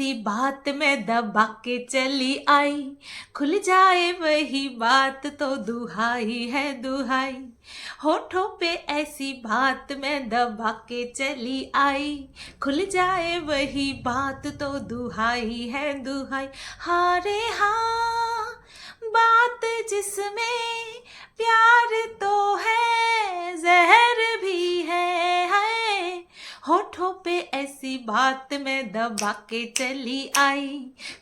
ऐसी बात मैं दबा के चली आई। खुल जाए वही बात तो दुहाई है दुहाई। होठों पे ऐसी बात मैं दबा के चली आई। खुल जाए वही बात तो दुहाई है दुहाई। हारे हाँ बात जिसमें प्यार तो है, जहर भी है है। होठों पे ऐसी बात मैं दबा के चली आई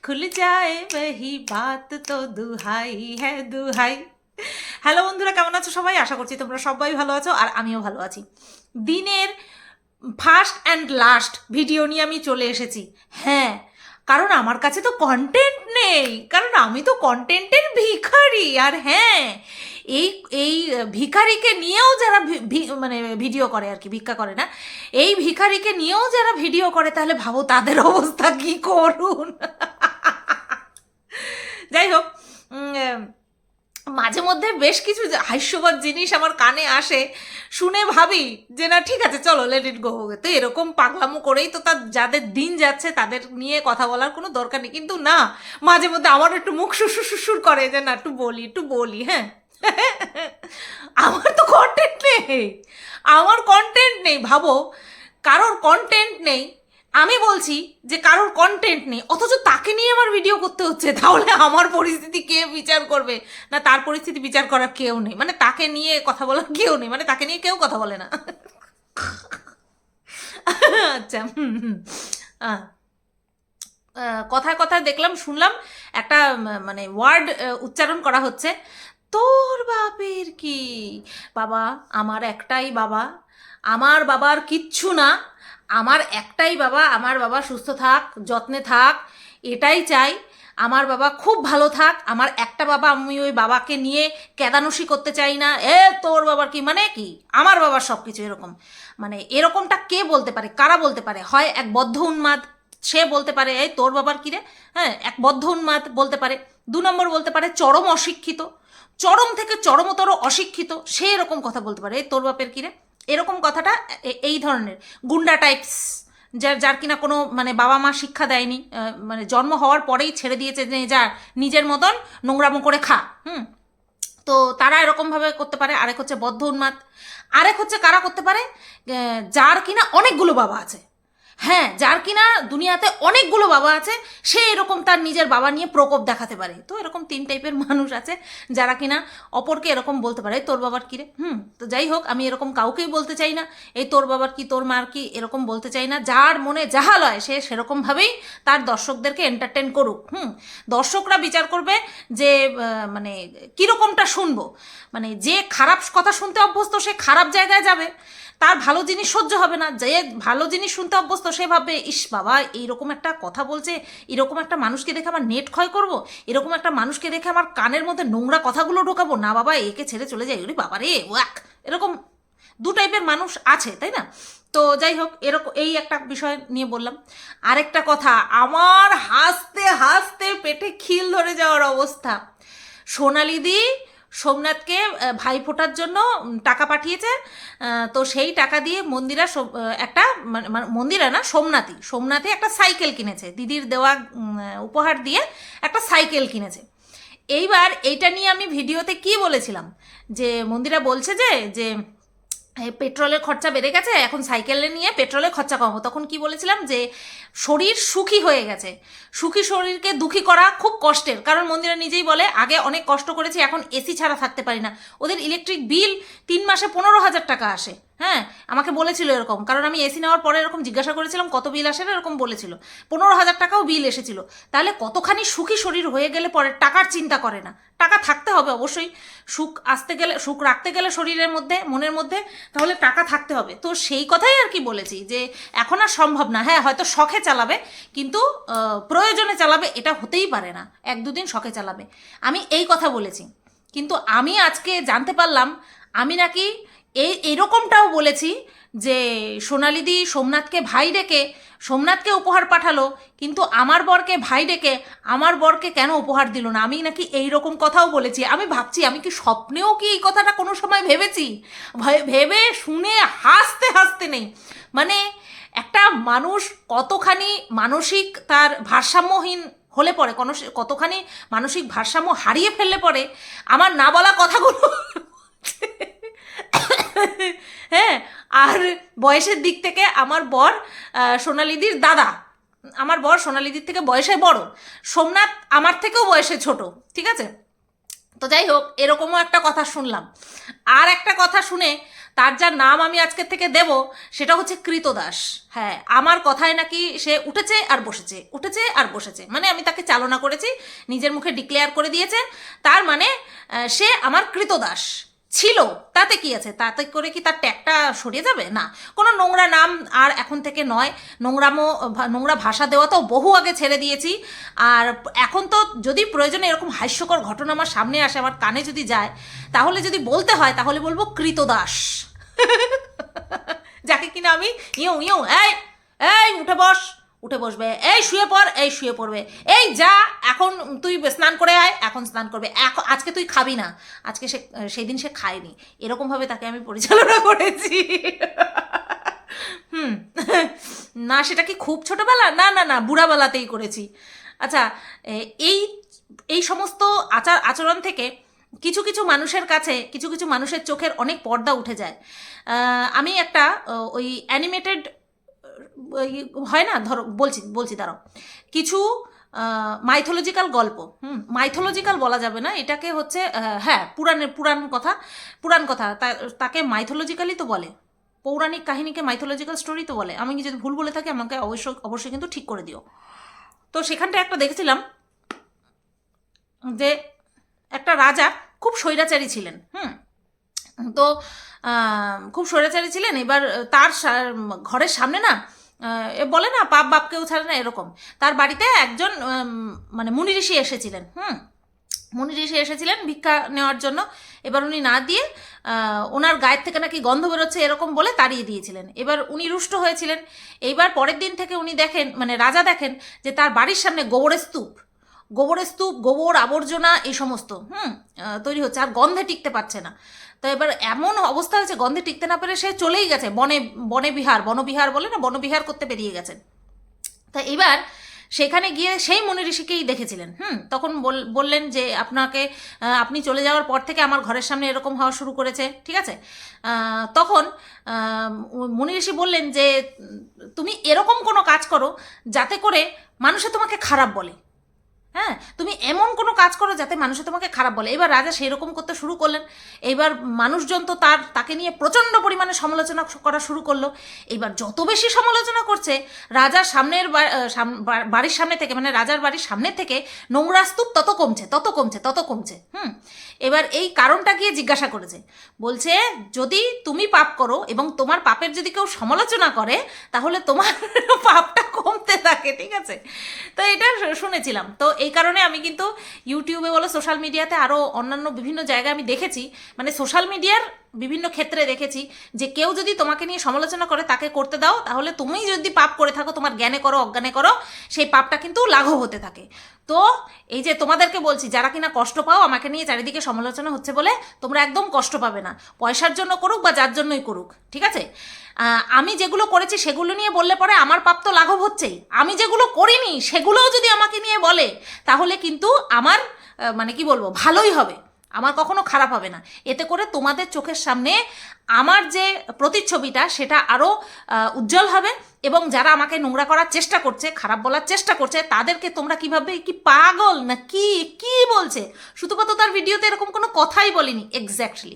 खुल जाए वही बात তো দুহাই হ্যাঁ দুহাই হ্যালো বন্ধুরা কেমন আছো সবাই আশা করছি তোমরা সবাই ভালো আছো আর আমিও ভালো আছি দিনের ফার্স্ট অ্যান্ড লাস্ট ভিডিও নিয়ে আমি চলে এসেছি হ্যাঁ কারণ আমার কাছে তো কন্টেন্ট নেই। কারণ আমি তো কন্টেন্টের ভিখারি। আর হ্যাঁ এই এই ভিখারিকে নিয়েও যারা মানে ভিডিও করে আর কি, ভিক্ষা করে না, এই ভিখারিকে নিয়েও যারা ভিডিও করে, তাহলে ভাবো তাদের অবস্থা কি করুন? যাই হোক মাঝে মধ্যে বেশ কিছু যে হাস্যকর জিনিস আমার কানে আসে, শুনে ভাবি যে, না, ঠিক আছে, চলো লেট গো তো এরকম পাগলামো করেই তো তার, যাদের দিন যাচ্ছে তাদের নিয়ে কথা বলার কোনো দরকার নেই। কিন্তু না, মাঝে মধ্যে আমার একটু মুখ সুসুর সুসুর করে যে, না, একটু বলি একটু বলি হ্যাঁ। আমার তো কন্টেন্ট নেই। আমার কন্টেন্ট নেই, ভাবো। কারোর কন্টেন্ট নেই আমি বলছি যে কারোর কন্টেন্ট নেই, অথচ তাকে নিয়ে আমার ভিডিও করতে হচ্ছে। তাহলে আমার পরিস্থিতি কে বিচার করবে? না, তার পরিস্থিতি বিচার করার কেউ নেই। মানে তাকে নিয়ে কথা বলার কেউ নেই। মানে তাকে নিয়ে কেউ কথা বলে না। আচ্ছা কথায় কথায় দেখলাম, শুনলাম একটা মানে ওয়ার্ড উচ্চারণ করা হচ্ছে। তোর বাপের কি? বাবা, আমার একটাই বাবা। আমার বাবার কিচ্ছু না। আমার একটাই বাবা, আমার বাবা সুস্থ থাক, যত্নে থাক, এটাই চাই। আমার বাবা খুব ভালো থাক। আমার একটা বাবা, আমি ওই বাবাকে নিয়ে কেদানসি করতে চাই না। এ, তোর বাবার কি? মানে কি? আমার বাবার সব কিছু এরকম। মানে এরকমটা কে বলতে পারে? কারা বলতে পারে? হয় এক বদ্ধ উন্মাদ, সে বলতে পারে, এই তোর বাবার কি রে? হ্যাঁ এক বদ্ধ উন্মাদ বলতে পারে। দু নম্বর বলতে পারে, চরম অশিক্ষিত। চরম থেকে চরমতর অশিক্ষিত। সে এরকম কথা বলতে পারে, এই তোর বাপের কি রে? এরকম কথাটা এই ধরনের। গুন্ডা টাইপস যার যার কিনা কোনো মানে বাবা মা শিক্ষা দেয়নি মানে জন্ম হওয়ার পরেই ছেড়ে দিয়েছে যে যার নিজের মতন নোংরামো করে খা, হুম? তো তারা এরকমভাবে করতে পারে। আরেক হচ্ছে বদ্ধ উন্মাদ। আরেক হচ্ছে কারা করতে পারে? যার কিনা অনেকগুলো বাবা আছে। হ্যাঁ যার কিনা দুনিয়াতে অনেকগুলো বাবা আছে, সে এরকম তার নিজের বাবা নিয়ে প্রকোপ দেখাতে পারে। তো এরকম তিন টাইপের মানুষ আছে, যারা কিনা অপরকে এরকম বলতে পারে তোর বাবার কি রে? হুম, তো যাই হোক, আমি এরকম কাউকেই বলতে চাই না, এই তোর বাবার কি, তোর মার কি? এরকম বলতে চাই না, যার মনে যাহা লয়, সে সেরকমভাবেই তার দর্শকদেরকে এন্টারটেন করুক। হুম, দর্শকরা বিচার করবে যে মানে কীরকমটা শুনব। মানে যে খারাপ কথা শুনতে অভ্যস্ত, সে খারাপ জায়গায় যাবে। তার ভালো জিনিস সহ্য হবে না। যে ভালো জিনিস শুনতে অভ্যস্ত, সে ভাববে, ইস বাবা, এইরকম একটা কথা বলছে, এরকম একটা মানুষকে দেখে আমার নেট ক্ষয় করব, এরকম একটা মানুষকে দেখে আমার কানের মধ্যে নোংরা কথাগুলো ঢোকাবো। না বাবা, একে ছেড়ে চলে যাই। ওরে বাবা রে ওয়াক! এরকম দু টাইপের মানুষ আছে, তাই না? তো যাই হোক এরকম এই একটা বিষয় নিয়ে বললাম। আরেকটা কথা, আমার হাসতে হাসতে পেটে খিল ধরে যাওয়ার অবস্থা। সোনালিদি সোমনাথকে ভাই ফোটার জন্য টাকা পাঠিয়েছে। তো সেই টাকা দিয়ে মন্দিরা একটা মানে- মানে মন্দিরা না, সোমনাথই, সোমনাথে একটা সাইকেল কিনেছে। দিদির দেওয়া উপহার দিয়ে একটা সাইকেল কিনেছে। এইবার এইটা নিয়ে আমি ভিডিওতে কি বলেছিলাম? যে মন্দিরা বলছে যে যে পেট্রোলের খরচা বেড়ে গেছে, এখন সাইকেলে নিয়ে পেট্রোলের খরচা কম তখন কি বলেছিলাম যে, শরীর সুখী হয়ে গেছে। সুখী শরীরকে দুঃখী করা খুব কষ্টের। কারণ মন্দিরা নিজেই বলে, আগে অনেক কষ্ট করেছি, এখন এসি ছাড়া থাকতে পারি না। ওদের ইলেকট্রিক বিল তিন মাসে পনেরো হাজার টাকা আসে। হ্যাঁ আমাকে বলেছিল এরকম। কারণ আমি এসি নেওয়ার পরে এরকম জিজ্ঞাসা করেছিলাম, কত বিল আসে এরকম বলেছিল। পনেরো হাজার টাকাও বিল এসেছিল। তাহলে কতখানি সুখী শরীর হয়ে গেলে পরে? টাকার চিন্তা করে না। টাকা থাকতে হবে অবশ্যই। সুখ আসতে গেলে, সুখ রাখতে গেলে শরীরের মধ্যে, মনের মধ্যে, তাহলে টাকা থাকতে হবে। তো সেই কথাই আর কি বলেছি, যে এখন আর সম্ভব না। হ্যাঁ হয়তো শখে চালাবে, কিন্তু প্রয়োজনে চালাবে, এটা হতেই পারে না। এক দুদিন শখে চালাবে। আমি এই কথা বলেছি। কিন্তু আমি আজকে জানতে পারলাম, আমি নাকি এই এরকমটাও বলেছি যে সোনালিদি সোমনাথকে ভাই ডেকে, সোমনাথকে উপহার পাঠালো, কিন্তু আমার বরকে ভাই ডেকে আমার বরকে কেন উপহার দিল না? আমি নাকি এই রকম কথাও বলেছি। আমি ভাবছি, আমি কি স্বপ্নেও কি এই কথাটা কোনো সময় ভেবেছি? ভেবে শুনে হাসতে হাসতে নেই। মানে একটা মানুষ কতখানি মানসিক তার ভারসাম্যহীন হলে পরে কোনো কতখানি মানসিক ভারসাম্য হারিয়ে ফেললে পরে আমার না বলা কথাগুলো হ্যাঁ আর বয়সের দিক থেকে আমার বর সোনালিদির দাদা। আমার বর সোনালিদির থেকে বয়সে বড়। সোমনাথ আমার থেকেও বয়সে ছোট, ঠিক আছে? তো যাই হোক, এরকমও একটা কথা শুনলাম। আর একটা কথা শুনে তার যার নাম আমি আজকের থেকে দেব, সেটা হচ্ছে কৃতদাস। হ্যাঁ আমার কথায় নাকি সে উঠেছে আর বসেছে, উঠেছে আর বসেছে। মানে আমি তাকে চালনা করেছি, নিজের মুখে ডিক্লেয়ার করে দিয়েছে। তার মানে সে আমার কৃতদাস। ছিল, তাতে কি আছে? তাতে করে কি তার ট্যাগটা সরিয়ে যাবে? না। কোনো নোংরা নাম আর এখন থেকে নয়। নোংরামো নোংরা ভাষা দেওয়া তো বহু আগে ছেড়ে দিয়েছি। আর এখন তো যদি প্রয়োজনে এরকম হাস্যকর ঘটনা আমার সামনে আসে, আমার কানে যদি যায়, তাহলে যদি বলতে হয়, তাহলে বলব কৃতদাস। যাকে কিনা আমি ইউ ইউ এই এই, উঠে বস। উঠে বসবে, এই শুয়ে পড়, এই শুয়ে পড়বে, এই যা, এখন তুই স্নান করে আয়, এখন স্নান করবে এখন আজকে তুই খাবি না। আজকে সে সেই দিন সে খায়নি। এরকমভাবে তাকে আমি পরিচালনা করেছি। হুম, না, সেটা কি খুব ছোটোবেলা? না না না, বুড়াবেলাতেই করেছি। আচ্ছা এই এই সমস্ত আচার, আচরণ থেকে কিছু কিছু মানুষের কাছে, কিছু কিছু মানুষের চোখের অনেক পর্দা উঠে যায়। আমি একটা ওই অ্যানিমেটেড হয় না? ধরো, বলছি বলছি, দাঁড়াও। কিছু মাইথোলজিক্যাল গল্প, হুম? মাইথোলজিক্যাল বলা যাবে না, এটাকে হচ্ছে হ্যাঁ পুরাণের পুরাণ কথা পুরাণ কথা তাকে মাইথোলজিক্যালই তো বলে। পৌরাণিক কাহিনীকে মাইথোলজিক্যাল স্টোরি তো বলে। আমি যদি ভুল বলে থাকি, আমাকে অবশ্যই অবশ্যই কিন্তু ঠিক করে দিও। তো সেখানটা একটা দেখেছিলাম যে একটা রাজা খুব স্বৈরাচারী ছিলেন, হুম? তো খুব স্বৈরাচারী ছিলেন এবার তার ঘরের সামনে না বলে না পাপ বাপকেও ছাড়ে না, এরকম। তার বাড়িতে একজন মানে মুনি ঋষি এসেছিলেন, হুম? মুনি ঋষি এসেছিলেন ভিক্ষা নেওয়ার জন্য। এবার উনি না দিয়ে ওনার গায়ের থেকে নাকি গন্ধ বেরোচ্ছে এরকম বলে তাড়িয়ে দিয়েছিলেন। এবার উনি রুষ্ট হয়েছিলেন। এইবার পরের দিন থেকে উনি দেখেন মানে রাজা দেখেন যে তার বাড়ির সামনে গোবরের স্তূপ। গোবরের স্তূপ, গোবর, আবর্জনা, এই সমস্ত, হুম? তৈরি হচ্ছে। আর গন্ধে টিকতে পারছে না। তো এবার এমন অবস্থা হয়েছে, গন্ধে টিকতে না পেরে সে চলেই গেছে, বনে বনে বিহার বনবিহার বলে না বনবিহার করতে বেরিয়ে গেছেন তা এবার সেখানে গিয়ে সেই মনি ঋষিকেই দেখেছিলেন, হুম? তখন বল- বললেন যে আপনাকে আপনি চলে যাওয়ার পর থেকে আমার ঘরের সামনে এরকম হওয়া শুরু করেছে, ঠিক আছে? তখন মনি ঋষি বললেন যে তুমি এরকম কোনো কাজ করো যাতে করে মানুষে তোমাকে খারাপ বলে। হ্যাঁ তুমি এমন কোনো কাজ করো যাতে মানুষে তোমাকে খারাপ বলে। এবার রাজা সেই রকম করতে শুরু করলেন। এইবার মানুষজন তো তার, তাকে নিয়ে প্রচণ্ড পরিমাণে সমালোচনা করা শুরু করল। এইবার যত বেশি সমালোচনা করছে, রাজার সামনের বাড়ির সামনে থেকে মানে রাজার বাড়ির সামনে থেকে নোংরা স্তূপ তত কমছে তত কমছে তত কমছে, হুম? এবার এই কারণটা গিয়ে জিজ্ঞাসা করেছে। বলছে, যদি তুমি পাপ করো এবং তোমার পাপের যদি কেউ সমালোচনা করে, তাহলে তোমার পাপটা কমতে থাকে, ঠিক আছে? তো এটা শুনেছিলাম। তো এই কারণে আমি কিন্তু ইউটিউবে বলো সোশ্যাল মিডিয়াতে আরও অন্যান্য বিভিন্ন জায়গায় আমি দেখেছি মানে সোশ্যাল মিডিয়ার বিভিন্ন ক্ষেত্রে দেখেছি যে কেউ যদি তোমাকে নিয়ে সমালোচনা করে তাকে করতে দাও, তাহলে তুমি যদি পাপ করে থাকো, তোমার জ্ঞানে করো, অজ্ঞানে করো, সেই পাপটা কিন্তু লাঘব হতে থাকে। তো এই যে তোমাদেরকে বলছি, যারা কিনা কষ্ট পাও, আমাকে নিয়ে চারিদিকে সমালোচনা হচ্ছে বলে তোমরা একদম কষ্ট পাবে না। পয়সার জন্য করুক বা যার জন্যই করুক, ঠিক আছে? আমি যেগুলো করেছি সেগুলো নিয়ে বললে পরে আমার পাপ তো লাঘব হচ্ছেই। আমি যেগুলো করিনি সেগুলোও যদি আমাকে নিয়ে বলে, তাহলে কিন্তু আমার মানে কি বলব, ভালোই হবে। আমার কখনো খারাপ হবে না। এতে করে তোমাদের চোখের সামনে আমার যে প্রতিচ্ছবিটা, সেটা আরও উজ্জ্বল হবে এবং যারা আমাকে নোংরা করার চেষ্টা করছে, খারাপ বলার চেষ্টা করছে, তাদেরকে তোমরা কীভাবে, কি পাগল না কি কি বলছে? শুধুমাত্র তার ভিডিওতে এরকম কোনো কথাই বলিনি এক্স্যাক্টলি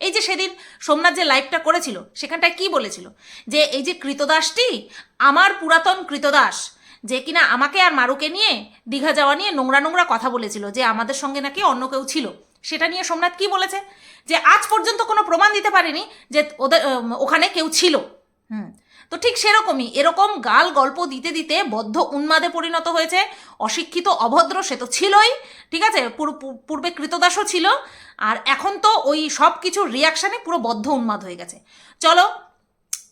এই যে সেদিন সোমনাথ যে লাইভটা করেছিল, সেখানটায় কি বলেছিল? যে এই যে কৃতদাসটি, আমার পুরাতন কৃতদাস, যে কিনা আমাকে আর মারুকে নিয়ে দীঘা যাওয়া নিয়ে নোংরা নোংরা কথা বলেছিল, যে আমাদের সঙ্গে নাকি অন্য কেউ ছিল। সেটা নিয়ে সোমনাথ কি বলেছে? যে আজ পর্যন্ত কোনো প্রমাণ দিতে পারেনি যে ওদের ওখানে কেউ ছিল। হুম। তো ঠিক সেরকমই এরকম গাল গল্প দিতে দিতে বদ্ধ উন্মাদে পরিণত হয়েছে। অশিক্ষিত, অভদ্র সে তো ছিলই, ঠিক আছে? পূর্বে কৃতদাসও ছিল। আর এখন তো ওই সব কিছুর রিয়াকশানে পুরো বদ্ধ উন্মাদ হয়ে গেছে। চলো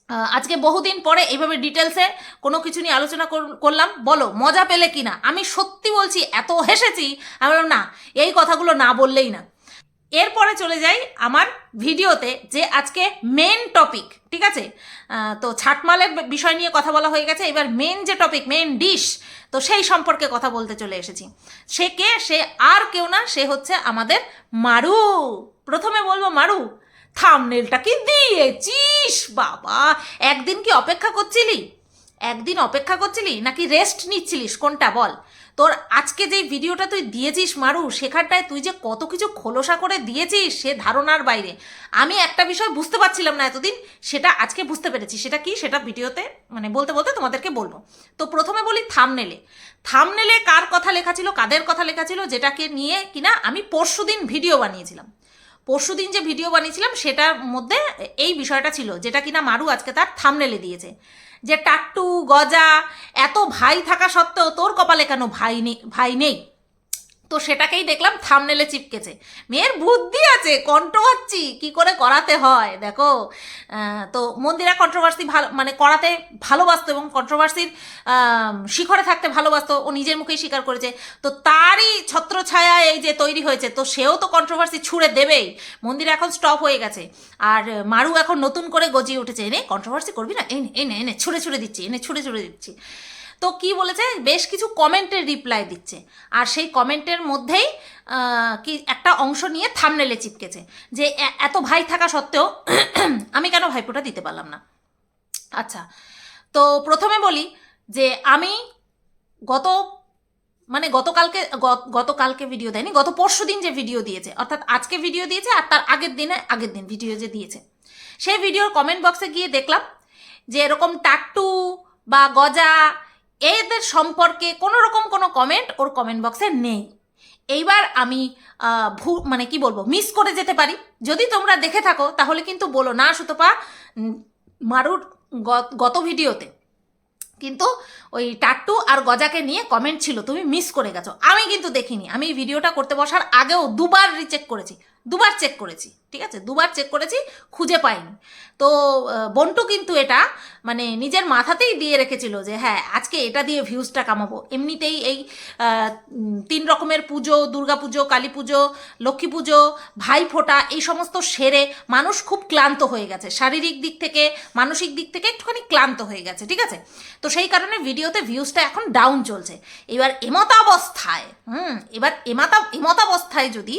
আজকে বহুদিন পরে এইভাবে ডিটেলসে কোনো কিছু নিয়ে আলোচনা কর- করলাম। বলো, মজা পেলে কি না আমি সত্যি বলছি, এত হেসেছি। আমি বললাম, না, এই কথাগুলো না বললেই না। এরপরে চলে যাই আমার ভিডিওতে, যে আজকে মেন টপিক ঠিক আছে? তো ছাটমালের বিষয় নিয়ে কথা বলা হয়ে গেছে, এবার মেন যে টপিক মেন ডিশ তো সেই সম্পর্কে কথা বলতে চলে এসেছি। সে কে, সে আর কেউ না, সে হচ্ছে আমাদের মারু। প্রথমে বলব মারু থামনেলটা কি দিয়েছিস, বাবা? একদিন কি অপেক্ষা করছিলি? একদিন অপেক্ষা করছিলি? নাকি রেস্ট নিচ্ছিলিস? কোনটা বল? তোর আজকে যেই ভিডিওটা তুই দিয়েছিস মারু, সেখানটায় তুই যে কত কিছু খোলসা করে দিয়েছিস সে ধারণার বাইরে। আমি একটা বিষয় বুঝতে পারছিলাম না এতদিন, সেটা আজকে বুঝতে পেরেছি। সেটা কি? সেটা ভিডিওতে মানে বলতে বলতে তোমাদেরকে বলব। তো প্রথমে বলি থামনেলে থামনেলে কার কথা লেখা ছিল, কাদের কথা লেখা ছিল, যেটাকে নিয়ে কিনা আমি পরশু দিন ভিডিও বানিয়েছিলাম। পরশু দিন যে ভিডিও বানিয়েছিলাম, সেটার মধ্যে এই বিষয়টা ছিল, যেটা কিনা মারু আজকে তার থামনেলে দিয়েছে। যে টাট্টু গজা এত ভাই থাকা সত্ত্বেও তোর কপালে কেন ভাই নেই ভাই নেই? তো সেটাকেই দেখলাম থামনেলে চিপকেছে। মেয়ের বুদ্ধি আছে কন্ট্রোভার্সি কি করে করাতে হয়? দেখো তো মন্দিরা কন্ট্রোভার্সি ভালো মানে করাতে ভালোবাসতো এবং কন্ট্রোভার্সির শিখরে থাকতে ভালোবাসতো, ও নিজের মুখেই স্বীকার করেছে। তো তারই ছত্রছায়া এই যে তৈরি হয়েছে, তো সেও তো কন্ট্রোভার্সি ছুড়ে দেবেই। মন্দির এখন স্টপ হয়ে গেছে। আর মারু এখন নতুন করে গজিয়ে উঠেছে। এনে কন্ট্রোভার্সি করবি না? এনে এনে এনে, ছুড়ে ছুড়ে দিচ্ছি, এনে ছুড়ে ছুড়ে দিচ্ছি। তো কি বলেছে? বেশ কিছু কমেন্টের রিপ্লাই দিচ্ছে। আর সেই কমেন্টের মধ্যেই কি একটা অংশ নিয়ে থামনেলে চিপকেছে যে এত ভাই থাকা সত্ত্বেও আমি কেন ভাইপোটা দিতে পারলাম না? আচ্ছা তো প্রথমে বলি যে, আমি গত মানে গতকালকে গতকালকে ভিডিও দেয়নি, গত পরশু দিন যে ভিডিও দিয়েছে, অর্থাৎ আজকে ভিডিও দিয়েছে আর তার আগের দিনে, আগের দিন ভিডিও যে দিয়েছে। সেই ভিডিওর কমেন্ট বক্সে গিয়ে দেখলাম যে, এরকম টাট্টু বা গজা এদের সম্পর্কে কোনো রকম কোনো কমেন্ট ওর কমেন্ট বক্সে নেই। এইবার আমি ভু মানে কি বলব মিস করে যেতে পারি। যদি তোমরা দেখে থাকো, তাহলে কিন্তু বলো, না, সুতপা মারুর গত ভিডিওতে কিন্তু ওই টাট্টু আর গজাকে নিয়ে কমেন্ট ছিল, তুমি মিস করে গেছো। আমি কিন্তু দেখিনি। আমি ভিডিওটা করতে বসার আগেও দুবার রিচেক করেছি। দুবার চেক করেছি, ঠিক আছে? দুবার চেক করেছি, খুঁজে পাইনি। তো বন্টু কিন্তু এটা মানে নিজের মাথাতেই দিয়ে রেখেছিল যে হ্যাঁ আজকে এটা দিয়ে ভিউজটা কামাবো। এমনিতেই এই তিন রকমের পুজো, দুর্গা পুজো, কালী পুজো, লক্ষ্মী পুজো, ভাই ফোঁটা, এই সমস্ত সেরে মানুষ খুব ক্লান্ত হয়ে গেছে। শারীরিক দিক থেকে, মানসিক দিক থেকে একটুখানি ক্লান্ত হয়ে গেছে, ঠিক আছে? তো সেই কারণে ভিডিওতে ভিউজটা এখন ডাউন চলছে। এবার এমতাবস্থায়, হুম, এবার এমাতা এমতাবস্থায় যদি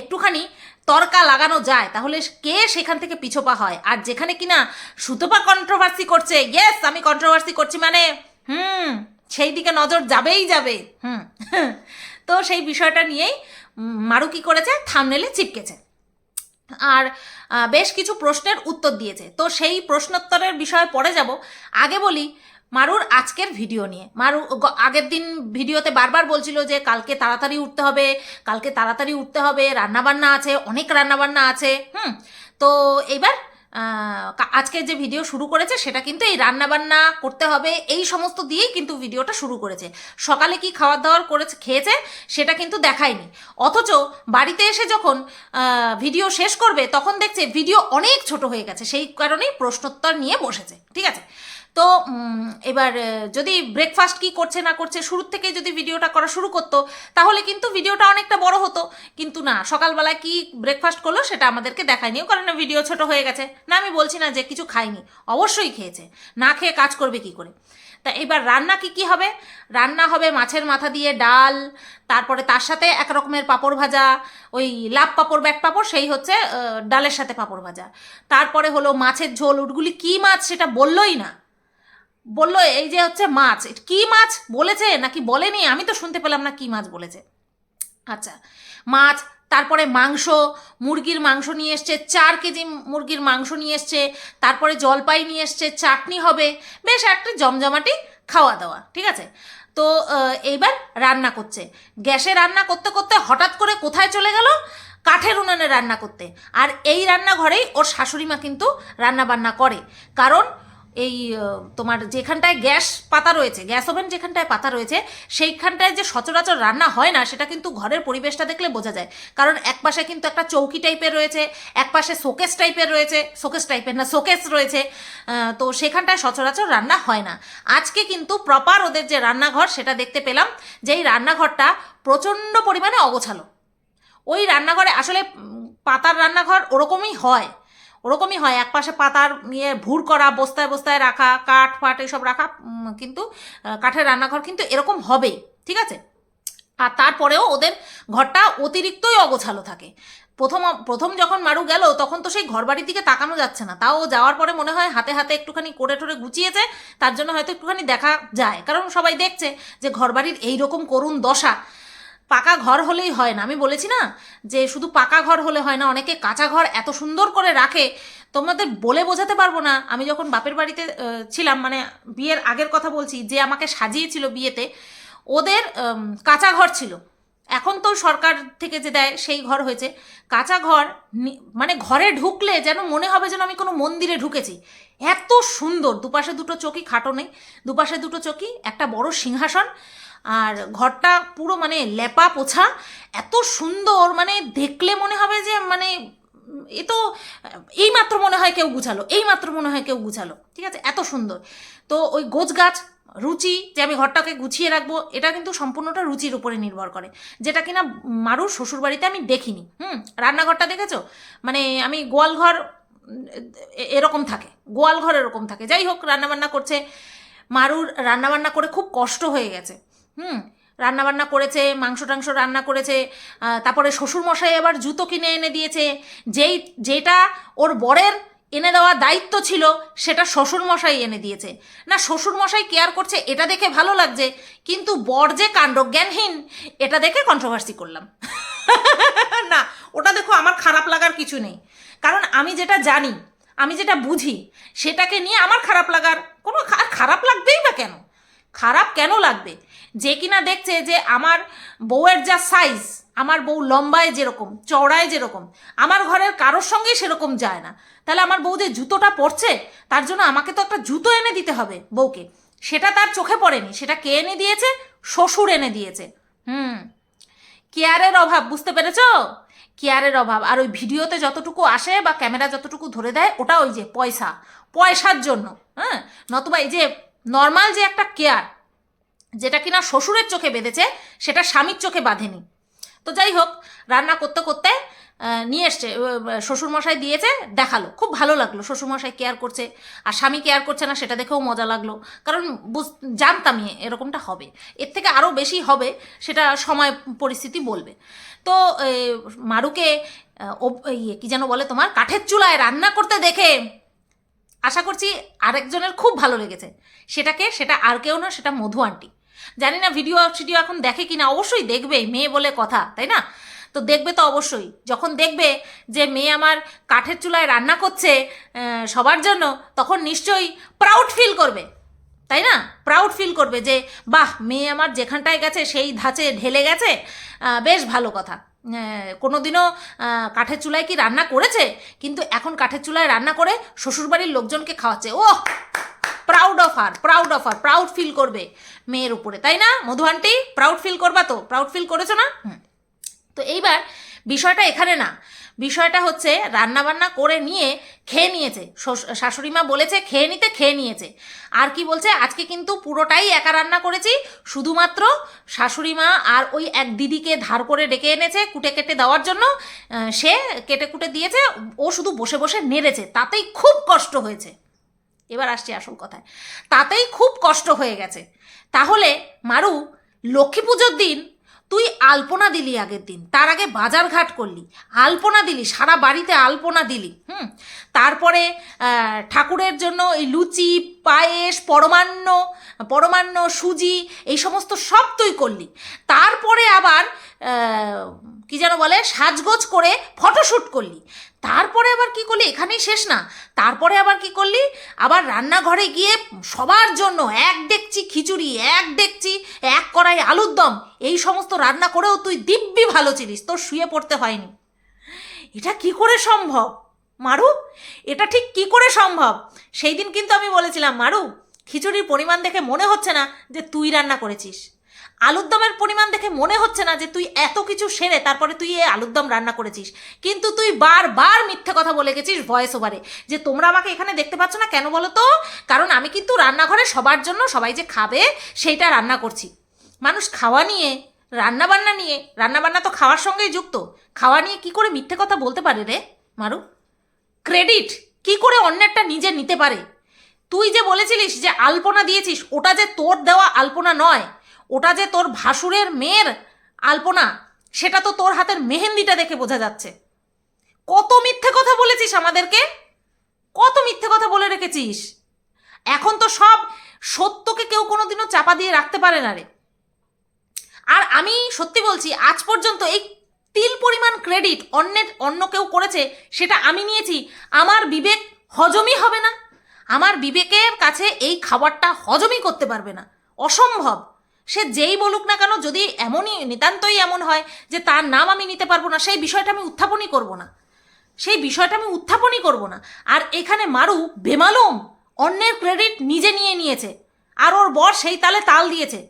একটুখানি তর্কা লাগানো যায়, তাহলে কে সেখান থেকে পিছোপা হয়? আর যেখানে কিনা সুতপা কন্ট্রোভার্সি করছে ইয়েস আমি কন্ট্রোভার্সি করছি মানে হুম, সেই দিকে নজর যাবেই যাবে, হুম। তো সেই বিষয়টা নিয়েই মারু কি করেছে? থামনেলে চিপকেছে। আর বেশ কিছু প্রশ্নের উত্তর দিয়েছে। তো সেই প্রশ্নোত্তরের বিষয়ে পরে যাব। আগে বলি মারুর আজকের ভিডিও নিয়ে। মারু আগের দিন ভিডিওতে বারবার বলছিল যে কালকে তাড়াতাড়ি উঠতে হবে, কালকে তাড়াতাড়ি উঠতে হবে, রান্নাবান্না আছে, অনেক রান্নাবান্না আছে, হুম? তো এইবার আজকে যে ভিডিও শুরু করেছে সেটা কিন্তু এই রান্নাবান্না করতে হবে, এই সমস্ত দিয়েই কিন্তু ভিডিওটা শুরু করেছে। সকালে কি খাবার দাওয়ার করেছে, খেয়েছে, সেটা কিন্তু দেখায়নি। অথচ বাড়িতে এসে যখন ভিডিও শেষ করবে, তখন দেখছে ভিডিও অনেক ছোট হয়ে গেছে, সেই কারণেই প্রশ্নোত্তর নিয়ে বসেছে, ঠিক আছে? তো এবার যদি ব্রেকফাস্ট কি করছে না করছে, শুরুর থেকে যদি ভিডিওটা করা শুরু করতো, তাহলে কিন্তু ভিডিওটা অনেকটা বড় হতো। কিন্তু না সকালবেলায় কি ব্রেকফাস্ট করল সেটা আমাদেরকে দেখায়নি, কারণে ভিডিও ছোট হয়ে গেছে। না, আমি বলছি না যে কিছু খায়নি, অবশ্যই খেয়েছে। না খেয়ে কাজ করবে কি করে? তা এবার রান্না কি কি হবে? রান্না হবে মাছের মাথা দিয়ে ডাল, তারপরে তার সাথে এক রকমের পাঁপড় ভাজা, ওই লাভ পাঁপড়, ব্যাট পাঁপড়, সেই হচ্ছে ডালের সাথে পাঁপড় ভাজা। তারপরে হলো মাছের ঝোল উটগুলি কি মাছ সেটা বললোই না। বলল, এই যে হচ্ছে মাছ। কি মাছ? বলেছে, নাকি বলেনি? আমি তো শুনতে পেলাম না কি মাছ বলেছে। আচ্ছা মাছ, তারপরে মাংস, মুরগির মাংস নিয়ে এসছে, চার কেজি মুরগির মাংস নিয়ে এসছে, তারপরে জলপাই নিয়ে এসছে, চাটনি হবে, বেশ একটা জমজমাটি খাওয়া দাওয়া ঠিক আছে? তো এইবার রান্না করছে। গ্যাসে রান্না করতে করতে হঠাৎ করে কোথায় চলে গেল? কাঠের উনানে রান্না করতে। আর এই রান্নাঘরেই ওর শাশুড়ি মা কিন্তু রান্না বান্না করে। কারণ এই তোমার যেখানটায় গ্যাস পাতা রয়েছে, গ্যাস ওভেন যেখানটায় পাতা রয়েছে, সেইখানটায় যে সচরাচর রান্না হয় না, সেটা কিন্তু ঘরের পরিবেশটা দেখলে বোঝা যায়। কারণ এক পাশে কিন্তু একটা চৌকি টাইপের রয়েছে, এক পাশে শোকেস টাইপের রয়েছে, শোকেস টাইপের না, শোকেস রয়েছে তো সেখানটায় সচরাচর রান্না হয় না। আজকে কিন্তু প্রপার ওদের যে রান্নাঘর, সেটা দেখতে পেলাম যে এই রান্নাঘরটা প্রচণ্ড পরিমাণে অগোছালো। ওই রান্নাঘরে আসলে পাতার রান্নাঘর ওরকমই হয়। ওরকমই হয়, এক পাশে পাতার ইয়ে ভুর করা, বস্তায় বস্তায় রাখা, কাঠ ফাট এসব রাখা কিন্তু কাঠের রান্নাঘর কিন্তু এরকম হবেই, ঠিক আছে? আর তারপরেও ওদের ঘরটা অতিরিক্তই অগোছালো থাকে। প্রথম প্রথম যখন মারু গেল, তখন তো সেই ঘরবাড়ির দিকে তাকানো যাচ্ছে না। তাও যাওয়ার পরে মনে হয় হাতে হাতে একটুখানি করে টোরে গুছিয়েছে, তার জন্য হয়তো একটুখানি দেখা যায়। কারণ সবাই দেখছে যে ঘরবাড়ির এইরকম করুণ দশা পাকা ঘর হলেই হয় না। আমি বলেছি না যে শুধু পাকা ঘর হলে হয় না, অনেকে কাঁচা ঘর এত সুন্দর করে রাখে, তোমাদের বলে বোঝাতে পারব না। আমি যখন বাপের বাড়িতে ছিলাম মানে বিয়ের আগের কথা বলছি, যে আমাকে সাজিয়েছিল বিয়েতে, ওদের কাঁচা ঘর ছিল। এখন তো সরকার থেকে যে দেয়, সেই ঘর হয়েছে। কাঁচা ঘর মানে ঘরে ঢুকলে যেন মনে হবে যেন আমি কোনো মন্দিরে ঢুকেছি। এত সুন্দর, দুপাশে দুটো চকি, খাটো নেই। দুপাশে দুটো চকি, একটা বড় সিংহাসন আর ঘরটা পুরো মানে লেপা পোছা, এত সুন্দর মানে দেখলে মনে হবে যে মানে এ তো এই মাত্র মনে হয় কেউ গুছালো এই মাত্র মনে হয় কেউ গুছালো, ঠিক আছে? এত সুন্দর। তো ওই গোছ গাছ, রুচি যে আমি ঘরটাকে গুছিয়ে রাখব, এটা কিন্তু সম্পূর্ণটা রুচির উপরে নির্ভর করে। যেটা কিনা মারুর শ্বশুরবাড়িতে আমি দেখিনি, হুম? রান্নাঘরটা দেখেছ? মানে আমি গোয়াল ঘর এরকম থাকে, গোয়াল ঘর এরকম থাকে। যাই হোক, রান্নাবান্না করছে। মারুর রান্নাবান্না করে খুব কষ্ট হয়ে গেছে। হুম, রান্নাবান্না করেছে, মাংস টাংস রান্না করেছে তারপরে শ্বশুরমশাই আবার জুতো কিনে এনে দিয়েছে। যেই, যেটা ওর বরের এনে দেওয়া দায়িত্ব ছিল, সেটা শ্বশুরমশাই এনে দিয়েছে। না, শ্বশুরমশাই কেয়ার করছে, এটা দেখে ভালো লাগছে, কিন্তু বর যে কাণ্ডজ্ঞানহীন, এটা দেখে কন্ট্রোভার্সি করলাম। না, ওটা দেখো, আমার খারাপ লাগার কিছু নেই। কারণ আমি যেটা জানি, আমি যেটা বুঝি, সেটাকে নিয়ে আমার খারাপ লাগার কোনো খারাপ লাগবেই বা কেন? খারাপ কেন লাগবে? যে কিনা দেখছে যে আমার বউয়ের যা সাইজ আমার বউ লম্বায় যেরকম, চওড়ায় যেরকম, আমার ঘরের কারোর সঙ্গেই সেরকম যায় না। তাহলে আমার বউ যে জুতোটা পরছে, তার জন্য আমাকে তো একটা জুতো এনে দিতে হবে বউকে। সেটা তার চোখে পড়েনি, সেটা কে এনে দিয়েছে? শ্বশুর এনে দিয়েছে। হুম, কেয়ারের অভাব, বুঝতে পেরেছ? কেয়ারের অভাব। আর ওই ভিডিওতে যতটুকু আসে বা ক্যামেরা যতটুকু ধরে দেয়, ওটা ওই যে পয়সা। পয়সার জন্য হ্যাঁ? নতুবা এই যে নর্মাল যে একটা কেয়ার যেটা কিনা শ্বশুরের চোখে বেঁধেছে, সেটা স্বামীর চোখে বাঁধেনি। তো যাই হোক, রান্না করতে করতে নিয়ে এসছে শ্বশুরমশাই দিয়েছে, দেখাল। খুব ভালো লাগল, শ্বশুরমশাই কেয়ার করছে। আর স্বামী কেয়ার করছে না, সেটা দেখেও মজা লাগল। কারণ বুঝ- জানতামই এরকমটা হবে। এর থেকে আরও বেশি হবে, সেটা সময় পরিস্থিতি বলবে। তো মারুকে ইয়ে কী যেন বলে তোমার, কাঠের চুলায় রান্না করতে দেখে আশা করছি আরেকজনের খুব ভালো লেগেছে। সেটাকে, সেটা আর কেউ না, সেটা মধু আন্টি। জানি না ভিডিও ভিডিও এখন দেখে কিনা, অবশ্যই দেখবে, মেয়ে বলে কথা, তাই না? তো দেখবে তো অবশ্যই। যখন দেখবে যে মেয়ে আমার কাঠের চুলায় রান্না করছে সবার জন্য, তখন নিশ্চয়ই প্রাউড ফিল করবে। তাই না? প্রাউড ফিল করবে যে, বাহ, মেয়ে আমার যেখানটায় গেছে, সেই ধাঁচে ঢেলে গেছে। বেশ ভালো কথা। আহ, কোনোদিনও কাঠের চুলায় কি রান্না করেছে? কিন্তু এখন কাঠের চুলায় রান্না করে শ্বশুরবাড়ির লোকজনকে খাওয়াচ্ছে। ও প্রাউড অফ আর প্রাউড অফ আর প্রাউড ফিল করবে মেয়ের উপরে তাই না? মধু আন্টি প্রাউড ফিল করবা তো? প্রাউড ফিল করেছ না? তো এইবার বিষয়টা এখানে না বিষয়টা হচ্ছে রান্নাবান্না করে নিয়ে খেয়ে নিয়েছে। শাশুড়ি মা বলেছে খেয়ে নিতে, খেয়ে নিয়েছে। আর কি বলছে? আজকে কিন্তু পুরোটাই একা রান্না করেছি। শুধুমাত্র শাশুড়ি মা আর ওই এক দিদিকে ধার করে ডেকে এনেছে কুটে কেটে দেওয়ার জন্য। সে কেটে কুটে দিয়েছে। ও শুধু বসে বসে নেড়েছে। তাতেই খুব কষ্ট হয়েছে। এবার আসছি আসল কথায়। তাতেই খুব কষ্ট হয়ে গেছে। তাহলে মারু লক্ষ্মী পুজোর দিন তুই আলপনা দিলি আগের দিন, তার আগে বাজার ঘাট করলি, আলপনা দিলি, সারা বাড়িতে আলপনা দিলি, হুম? তারপরে ঠাকুরের জন্য এই লুচি, পায়েস, পরমান্ন পরমান্ন, সুজি, এই সমস্ত সব তুই করলি। তারপরে আবার কি যেন বলে, সাজগোজ করে ফটোশ্যুট করলি। তারপরে আবার কি করলি? এখানেই শেষ না। তারপরে আবার কি করলি? আবার রান্নাঘরে গিয়ে সবার জন্য এক দেখছি খিচুড়ি, এক দেখছি এক কড়াই আলুর দম, এই সমস্ত রান্না করেও তুই দিব্যি ভালো ছিলিস তোর শুয়ে পড়তে হয়নি। এটা কি করে সম্ভব? মারু, এটা ঠিক কি করে সম্ভব? সেই দিন কিন্তু আমি বলেছিলাম, মারু, খিচুড়ির পরিমাণ দেখে মনে হচ্ছে না যে তুই রান্না করেছিস। আলুর দমের পরিমাণ দেখে মনে হচ্ছে না যে তুই এত কিছু সেরে তারপরে তুই এই আলুর দম রান্না করেছিস। কিন্তু তুই বারবার মিথ্যে কথা বলে গেছিস ভয়েস ওভারে যে তোমরা আমাকে এখানে দেখতে পাচ্ছ না কেন বলো তো? কারণ আমি কিন্তু রান্নাঘরে সবার জন্য সবাই যে খাবে সেইটা রান্না করছি। মানুষ খাওয়া নিয়ে, রান্নাবান্না নিয়ে, রান্নাবান্না তো খাওয়ার সঙ্গেই যুক্ত। খাওয়া নিয়ে কি করে মিথ্যে কথা বলতে পারে রে, মারু? ক্রেডিট কি করে অন্যেরটা নিজে নিতে পারে? তুই যে বলেছিলিস যে আলপনা দিয়েছিস, ওটা যে তোর দেওয়া আলপনা নয় ওটা যে তোর ভাসুরের মেয়ের আলপনা, সেটা তো তোর হাতের মেহেন্দিটা দেখে বোঝা যাচ্ছে। কত মিথ্যে কথা বলেছিস আমাদেরকে? কত মিথ্যে কথা বলে রেখেছিস? এখন তো সব সত্যকে কেউ কোনোদিনও চাপা দিয়ে রাখতে পারে না রে। আর আমি সত্যি বলছি, আজ পর্যন্ত এই তিল পরিমাণ ক্রেডিট অন্যের, অন্য কেউ করেছে, সেটা আমি নিয়েছি। আমার বিবেক হজমই হবে না। আমার বিবেকের কাছে এই খাবারটা হজমই করতে পারবে না। অসম্ভব। সে যেই বলুক না কেন, যদি এমনই, নিতান্তই এমন হয় যে তার নাম আমি নিতে পারব না, সেই বিষয়টা আমি উত্থাপনই করব না। সেই বিষয়টা আমি উত্থাপনই করব না। আর এখানে মারু বেমালুম অন্যের ক্রেডিট নিজে নিয়ে নিয়েছে। আর ওর বর সেই তালে তাল দিয়েছে।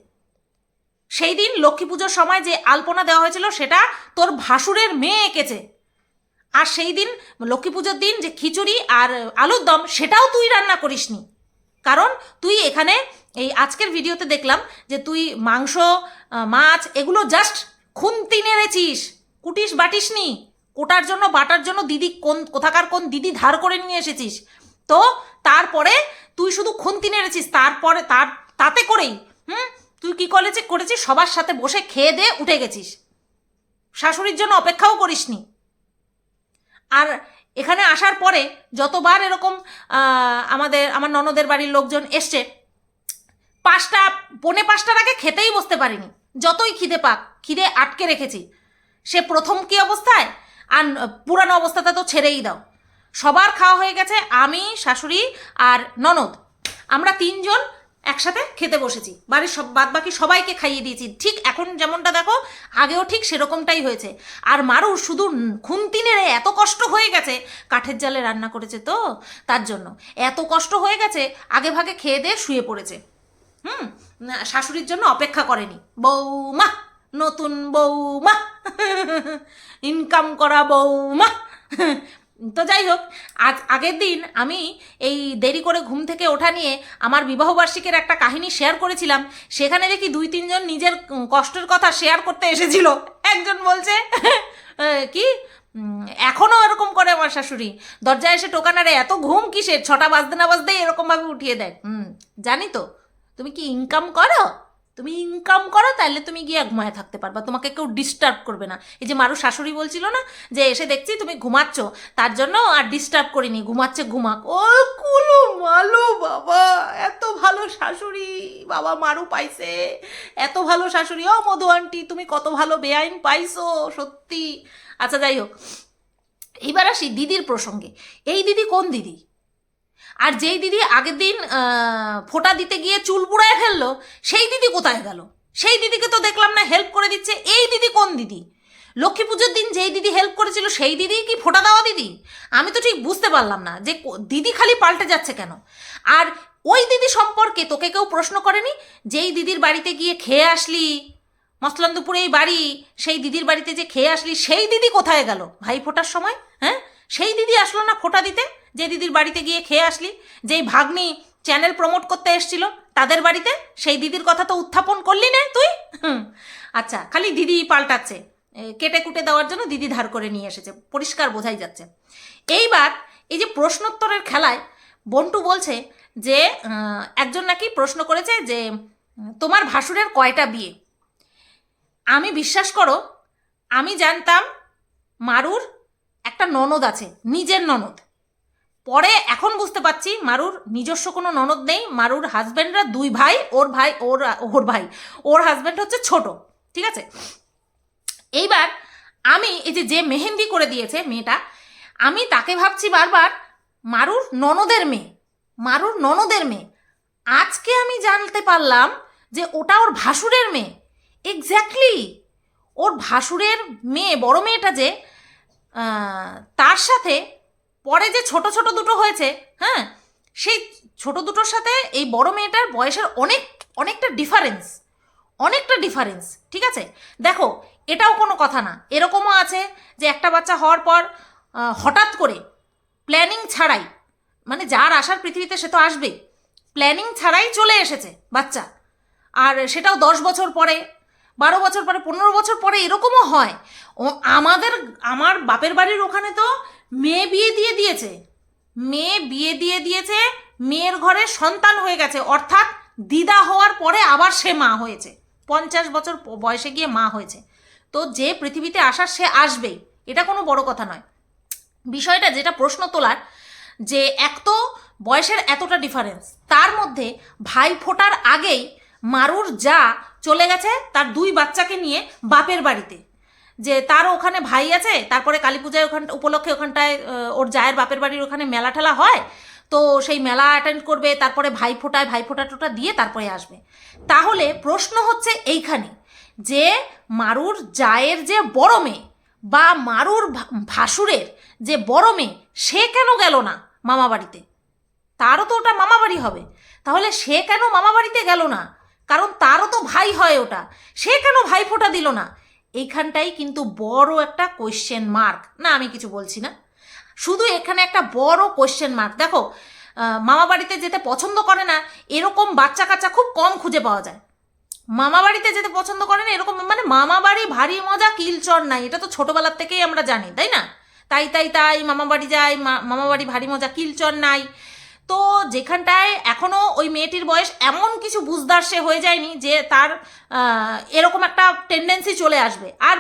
সেই দিন লক্ষ্মী পুজোর সময় যে আলপনা দেওয়া হয়েছিল, সেটা তোর ভাসুরের মেয়ে এঁকেছে। আর সেই দিন, লক্ষ্মী পুজোর দিন যে খিচুড়ি আর আলুর দম, সেটাও তুই রান্না করিসনি। কারণ তুই এখানে এই আজকের ভিডিওতে দেখলাম যে তুই মাংস মাছ এগুলো জাস্ট খুন্তি নেড়েছিস। কুটিস বাটিসনি কোটার জন্য, বাটার জন্য দিদি কোন, কোথাকার কোন দিদি ধার করে নিয়ে এসেছিস। তো তারপরে তুই শুধু খুন্তি নেড়েছিস, তারপরে, তার, তাতে করেই, হুম? তুই কি কলেজে করেছিস? সবার সাথে বসে খেয়ে দিয়ে উঠে গেছিস। শাশুড়ির জন্য অপেক্ষাও করিসনি। আর এখানে আসার পরে যতবার এরকম আমাদের, আমার ননদের বাড়ির লোকজন এসছে পাঁচটা, পৌনে পাঁচটার আগে খেতেই বসতে পারিনি। যতই খিদে পাক, খিদে আটকে রেখেছি। সে প্রথম কি অবস্থায়? আর পুরানো অবস্থাটা তো ছেড়েই দাও। সবার খাওয়া হয়ে গেছে, আমি, শাশুড়ি আর ননদ। আমরা তিনজন একসাথে খেতে বসেছি। বাড়ির সব বাদ বাকি সবাইকে খাইয়ে দিয়েছি। ঠিক এখন যেমনটা দেখো, আগেও ঠিক সেরকমটাই হয়েছে। আর মারু শুধু খুন্তি এত কষ্ট হয়ে গেছে, কাঠের জালে রান্না করেছে তো, তার জন্য। এত কষ্ট হয়ে গেছে, আগে ভাগে খেয়ে দিয়ে শুয়ে পড়েছে। হুম? শাশুড়ির জন্য অপেক্ষা করেনি। বৌমা, নতুন বৌমা। ইনকাম করা বৌমা। তো যাই হোক, আজ আগের দিন আমি এই দেরি করে ঘুম থেকে ওঠা নিয়ে আমার বিবাহবার্ষিকের একটা কাহিনী শেয়ার করেছিলাম। সেখানে দেখি দুই, তিনজন নিজের কষ্টের কথা শেয়ার করতে এসেছিল। একজন বলছে কি? এখনও এরকম করে আমার শাশুড়ি। দরজায় এসে টোকানারে এত ঘুম কিসের? ছটা বাজতে না বাজতেই এরকমভাবে উঠিয়ে দেয়। হুম, জানি তো। তুমি কি ইনকাম করো? তুমি ইনকাম করো তাহলে তুমি গিয়ে ঘুমায় থাকতে পারবা তোমাকে কেউ ডিস্টার্ব করবে না। এই যে মারু শাশুড়ি বলছিল না যে, এসে দেখছি তুমি ঘুমাচ্ছ, তার জন্য আর ডিস্টার্ব করিনি, ঘুমাচ্ছে, ঘুমাক। ও কুলু মালু বাবা, এত ভালো শাশুড়ি, বাবা মারু পাইছে। এত ভালো শাশুড়ি, ও মধু আন্টি, তুমি কত ভালো বেআইন পাইছো, সত্যি। আচ্ছা যাই হোক, এবার আসি দিদির প্রসঙ্গে। এই দিদি কোন দিদি? আর যেই দিদি আগের দিন ফোঁটা দিতে গিয়ে চুল পুড়ায় ফেলল, সেই দিদি কোথায় গেল? সেই দিদিকে তো দেখলাম না হেল্প করে দিচ্ছে। এই দিদি কোন দিদি? লক্ষ্মী পুজোর দিন যেই দিদি হেল্প করেছিল, সেই দিদি কি ফোঁটা দেওয়া দিদি? আমি তো ঠিক বুঝতে পারলাম না যে দিদি খালি পাল্টে যাচ্ছে কেন? আর ওই দিদি সম্পর্কে তোকে কেউ প্রশ্ন করেনি? যেই দিদির বাড়িতে গিয়ে খেয়ে আসলি মসলান্দপুরে এই বাড়ি, সেই দিদির বাড়িতে যে খেয়ে আসলি, সেই দিদি কোথায় গেল? ভাই ফোটার সময় হ্যাঁ? সেই দিদি আসলো না ফোটা দিতে? যে দিদির বাড়িতে গিয়ে খেয়ে আসলি, যেই ভাগ্নি চ্যানেল প্রমোট করতে এসছিল তাদের বাড়িতে, সেই দিদির কথা তো উত্থাপন করলি না তুই? আচ্ছা খালি দিদি পাল্টাচ্ছে। কেটে কুটে দেওয়ার জন্য দিদি ধার করে নিয়ে এসেছে। পরিষ্কার বোঝাই যাচ্ছে। এইবার এই যে প্রশ্নোত্তরের খেলায় বন্টু বলছে যে একজন নাকি প্রশ্ন করেছে যে, তোমার ভাসুরের কয়টা বিয়ে? আমি বিশ্বাস করো, আমি জানতাম মারুর একটা ননদ আছে, নিজের ননদ। পরে এখন বুঝতে পারছি মারুর নিজস্ব কোনো ননদ নেই। মারুর হাজব্যান্ডরা দুই ভাই, ওর ভাই, ওর ওর ভাই। ওর হাজব্যান্ড হচ্ছে ছোট, ঠিক আছে? এইবার আমি এই যে যে মেহেন্দি করে দিয়েছে মেয়েটা, আমি তাকে ভাবছি বারবার, মারুর ননদের মেয়ে, মারুর ননদের মেয়ে। আজকে আমি জানতে পারলাম যে ওটা ওর ভাসুরের মেয়ে। এক্স্যাক্টলি ওর ভাসুরের মেয়ে, বড় মেয়েটা যে তার সাথে পরে যে ছোট ছোট দুটো হয়েছে হ্যাঁ সেই ছোট দুটোর সাথে এই বড় মেয়েটার বয়সের অনেক, অনেকটা ডিফারেন্স অনেকটা ডিফারেন্স ঠিক আছে? দেখো, এটাও কোনো কথা না। এরকমও আছে যে একটা বাচ্চা হওয়ার পর হঠাৎ করে প্ল্যানিং ছাড়াই মানে যার আসার পৃথিবীতে সে তো আসবেই প্ল্যানিং ছাড়াই চলে এসেছে বাচ্চা। আর সেটাও দশ বছর পরে বারো বছর পরে, পনেরো বছর পরে এরকমও হয়। ও আমাদের, আমার বাপের বাড়ির ওখানে তো মেয়ে বিয়ে দিয়ে দিয়েছে। মেয়ে বিয়ে দিয়ে দিয়েছে, মেয়ের ঘরে সন্তান হয়ে গেছে। অর্থাৎ দিদা হওয়ার পরে আবার সে মা হয়েছে। পঞ্চাশ বছর বয়সে গিয়ে মা হয়েছে। তো যে পৃথিবীতে আসার সে আসবেই। এটা কোনো বড় কথা নয়। বিষয়টা যেটা প্রশ্ন তোলার, যে এক তো বয়সের এতটা ডিফারেন্স তার মধ্যে ভাই ফোটার আগেই মারুর যা চলে গেছে তার দুই বাচ্চাকে নিয়ে বাপের বাড়িতে। যে তারও ওখানে ভাই আছে, তারপরে কালী পূজায় ওখান, উপলক্ষে ওখানটায় ওর জায়ের বাপের বাড়ির ওখানে মেলা ঠেলা হয়, তো সেই মেলা অ্যাটেন্ড করবে, তারপরে ভাই ফোটায়, ভাই ফোটা টোটা দিয়ে তারপরে আসবে। তাহলে প্রশ্ন হচ্ছে এইখানে, যে মারুর জায়ের যে বড় মেয়ে বা মারুর ভাসুরের যে বড় মেয়ে, সে কেন গেল না মামা বাড়িতে তারও তো ওটা মামা বাড়ি হবে। তাহলে সে কেন মামা বাড়িতে গেল না? কারণ তারও তো ভাই হয় ওটা। সে কেন ভাই ফোটা দিল না? এইখানটাই কিন্তু বড় একটা কোয়েশ্চেন মার্ক না, আমি কিছু বলছি না। শুধু এখানে একটা বড় কোয়েশ্চেন মার্ক দেখো মামা বাড়িতে যেতে পছন্দ করে না, এরকম বাচ্চা কাচ্চা খুব কম খুঁজে পাওয়া যায়। মামা বাড়িতে যেতে পছন্দ করে না, এরকম মানে মামা বাড়ি ভারী মজা, কিলচর নাই। এটা তো ছোটবেলার থেকেই আমরা জানি, তাই না? তাই তাই তাই, মামা বাড়ি যাই মামা বাড়ি ভারী মজা, কিলচর নাই। তো যেখানটায় এখনও ওই মেয়েটির বয়স এমন কিছু বুঝদার সে হয়ে যায়নি যে তার এরকম একটা টেন্ডেন্সি চলে আসবে। আর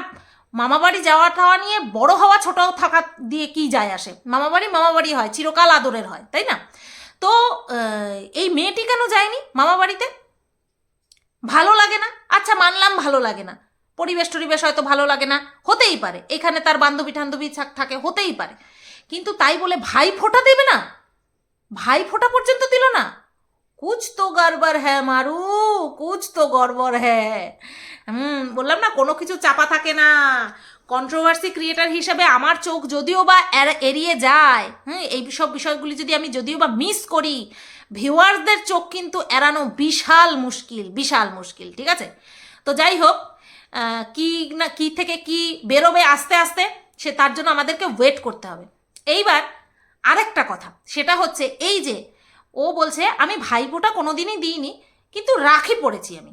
মামাবাড়ি যাওয়া টাওয়া নিয়ে বড় হওয়া, ছোট থাকা দিয়ে কি যায় আসে? মামাবাড়ি মামাবাড়ি হয়, চিরকাল আদরের হয়, তাই না? তো এই মেয়েটি কেন যায়নি মামাবাড়িতে? ভালো লাগে না? আচ্ছা মানলাম ভালো লাগে না। পরিবেশ টরিবেশ হয়তো ভালো লাগে না, হতেই পারে। এখানে তার বান্ধবী টান্ধবী থাক- থাকে হতেই পারে। কিন্তু তাই বলে ভাই ফোঁটা দেবে না? ভাই ফোঁটা পর্যন্ত দিল না। কুচ তো গড়বড় হ্যাঁ মারু, কুছ তো গড়বড় হ্যাঁ হুম, বললাম না কোনো কিছু চাপা থাকে না। কন্ট্রোভার্সি ক্রিয়েটার হিসেবে আমার চোখ যদিও বা এড়িয়ে যায়। হুম, এই সব বিষয়গুলি যদি আমি যদিও বা মিস করি ভিউয়ার্সদের চোখ কিন্তু এড়ানো বিশাল মুশকিল বিশাল মুশকিল, ঠিক আছে? তো যাই হোক কি না, কি থেকে কি বেরোবে আস্তে আস্তে, সে তার জন্য আমাদেরকে ওয়েট করতে হবে। এইবার আরেকটা কথা, সেটা হচ্ছে এই যে, ও বলছে, আমি ভাইফোঁটা কোনোদিনই দিইনি, কিন্তু রাখি পড়েছি আমি।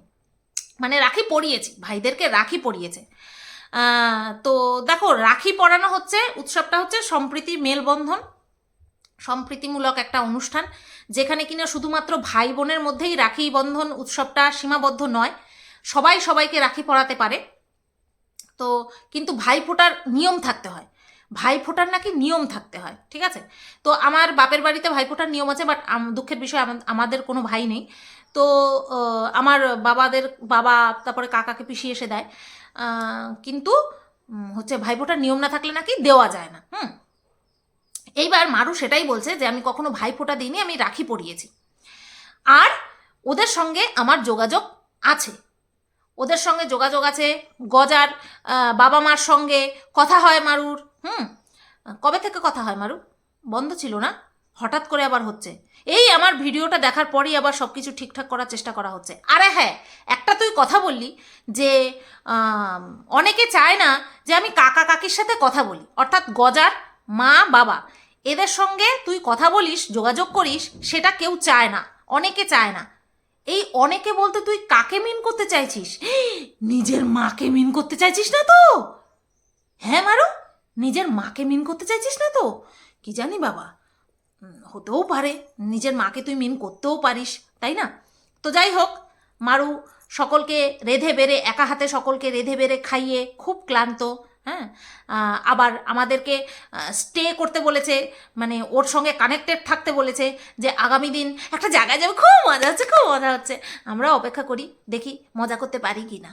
মানে রাখি পরিয়েছি ভাইদেরকে রাখি পরিয়েছে তো দেখো, রাখি পরানো হচ্ছে, উৎসবটা হচ্ছে সম্প্রীতি মেলবন্ধন, সম্প্রীতিমূলক একটা অনুষ্ঠান, যেখানে কিনা শুধুমাত্র ভাই বোনের মধ্যেই রাখি বন্ধন উৎসবটা সীমাবদ্ধ নয়, সবাই সবাইকে রাখি পরাতে পারে। তো কিন্তু ভাই ফোটার নিয়ম থাকতে হয় ভাই ফোটার নাকি নিয়ম থাকতে হয়, ঠিক আছে? তো আমার বাপের বাড়িতে ভাই ফোটার নিয়ম আছে বাট দুঃখের বিষয় আমাদের কোনো ভাই নেই। তো আমার বাবাদের, বাবা, তারপরে কাকাকে পিছিয়ে এসে দেয়। কিন্তু হচ্ছে ভাই ফোটার নিয়ম না থাকলে নাকি দেওয়া যায় না, হুম? এইবার মারু সেটাই বলছে যে, আমি কখনো ভাই ফোঁটা দিইনি, আমি রাখি পরিয়েছি। আর ওদের সঙ্গে আমার যোগাযোগ আছে। ওদের সঙ্গে যোগাযোগ আছে, গজার বাবা মার সঙ্গে কথা হয় মারুর। হুম, কবে থেকে কথা হয়, মারু? বন্ধ ছিল না? হঠাৎ করে আবার হচ্ছে। এই আমার ভিডিওটা দেখার পরই আবার সব কিছু ঠিকঠাক করার চেষ্টা করা হচ্ছে। আরে হ্যাঁ একটা তুই কথা বললি যে অনেকে চায় না যে আমি কাকা কাকির সাথে কথা বলি। অর্থাৎ গজার মা, বাবা, এদের সঙ্গে তুই কথা বলিস, যোগাযোগ করিস, সেটা কেউ চায় না, অনেকে চায় না। এই অনেকে বলতে তুই কাকে মিন করতে চাইছিস? নিজের মাকে মিন করতে চাইছিস না তো? হ্যাঁ মারু? নিজের মাকে মিন করতে চাইছিস না তো? কি জানি বাবা। হতেও পারে। নিজের মাকে তুই মিন করতেও পারিস, তাই না? তো যাই হোক, মারু সকলকে রেধে বেড়ে, একা হাতে সকলকে রেধে বেড়ে খাইয়ে খুব ক্লান্ত হ্যাঁ? আবার আমাদেরকে স্টে করতে বলেছে মানে ওর সঙ্গে কানেক্টেড থাকতে বলেছে যে আগামী দিন একটা জায়গায় যাবে, খুব মজা হচ্ছে, খুব মজা হচ্ছে। আমরা অপেক্ষা করি, দেখি মজা করতে পারি কি না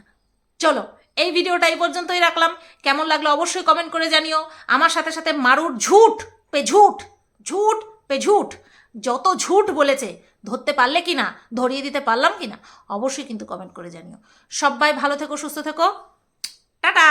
চলো এই ভিডিওটা এই পর্যন্তই রাখলাম। কেমন লাগল অবশ্যই কমেন্ট করে জানিও। আমার সাথে সাথে মারুর ঝুট পে ঝুট ঝুট পে ঝুট, যত ঝুট বলেছে, ধরতে পারলে কি না ধরিয়ে দিতে পারলাম কি না অবশ্যই কিন্তু কমেন্ট করে জানিও। সবাই ভালো থেকো, সুস্থ থেকো। টাটা!